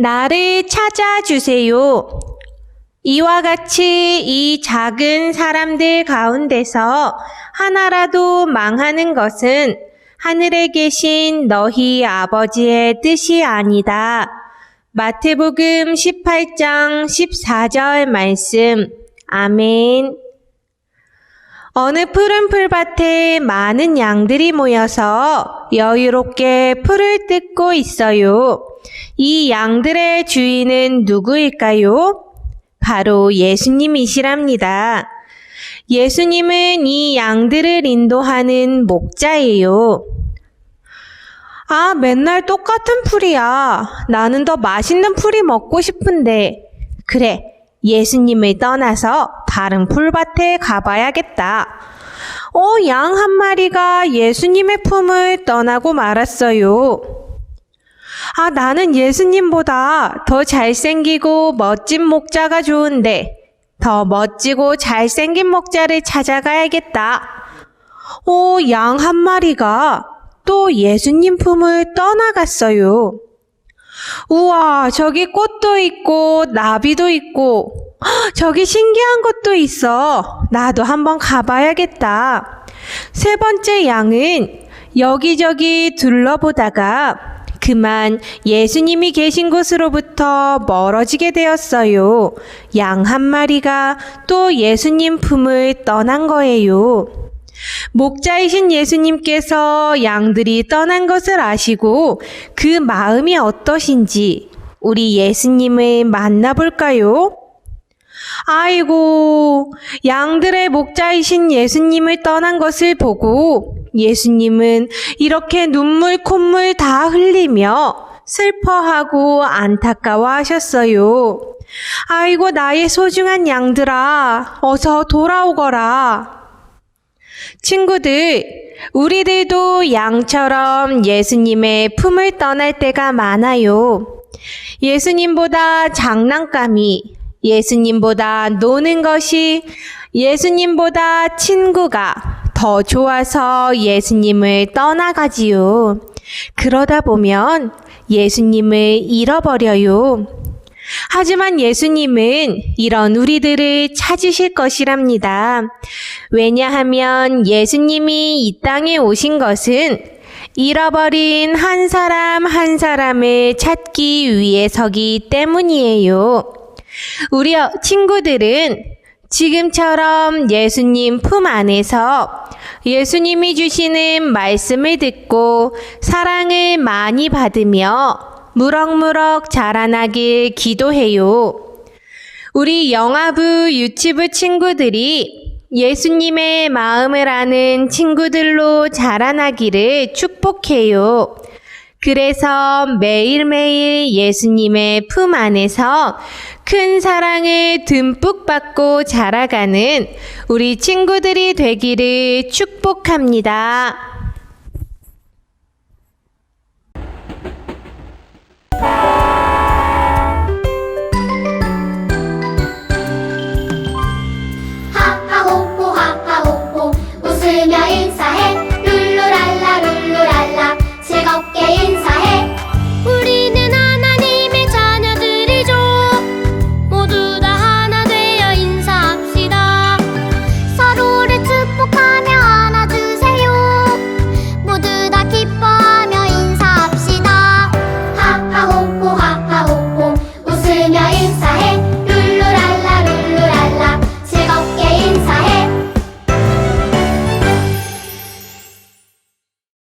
나를 찾아주세요. 이와 같이 이 작은 사람들 가운데서 하나라도 망하는 것은 하늘에 계신 너희 아버지의 뜻이 아니다. 마태복음 18장 14절 말씀. 아멘. 어느 푸른 풀밭에 많은 양들이 모여서 여유롭게 풀을 뜯고 있어요. 이 양들의 주인은 누구일까요? 바로 예수님이시랍니다. 예수님은 이 양들을 인도하는 목자예요. 아, 맨날 똑같은 풀이야. 나는 더 맛있는 풀이 먹고 싶은데. 그래, 예수님을 떠나서 다른 풀밭에 가봐야겠다. 어, 양 한 마리가 예수님의 품을 떠나고 말았어요. 아, 나는 예수님보다 더 잘생기고 멋진 목자가 좋은데, 더 멋지고 잘생긴 목자를 찾아가야겠다. 오, 양 한 마리가 또 예수님 품을 떠나갔어요. 우와, 저기 꽃도 있고, 나비도 있고, 헉, 저기 신기한 것도 있어. 나도 한번 가봐야겠다. 세 번째 양은 여기저기 둘러보다가 그만 예수님이 계신 곳으로부터 멀어지게 되었어요. 양 한 마리가 또 예수님 품을 떠난 거예요. 목자이신 예수님께서 양들이 떠난 것을 아시고 그 마음이 어떠신지 우리 예수님을 만나볼까요? 아이고, 양들의 목자이신 예수님을 떠난 것을 보고 예수님은 이렇게 눈물, 콧물 다 흘리며 슬퍼하고 안타까워 하셨어요. 아이고, 나의 소중한 양들아, 어서 돌아오거라. 친구들, 우리들도 양처럼 예수님의 품을 떠날 때가 많아요. 예수님보다 장난감이, 예수님보다 노는 것이, 예수님보다 친구가 더 좋아서 예수님을 떠나가지요. 그러다 보면 예수님을 잃어버려요. 하지만 예수님은 이런 우리들을 찾으실 것이랍니다. 왜냐하면 예수님이 이 땅에 오신 것은 잃어버린 한 사람 한 사람을 찾기 위해서기 때문이에요. 우리 어- 친구들은 지금처럼 예수님 품 안에서 예수님이 주시는 말씀을 듣고 사랑을 많이 받으며 무럭무럭 자라나길 기도해요. 우리 영아부 유치부 친구들이 예수님의 마음을 아는 친구들로 자라나기를 축복해요. 그래서 매일매일 예수님의 품 안에서 큰 사랑을 듬뿍 받고 자라가는 우리 친구들이 되기를 축복합니다. inside.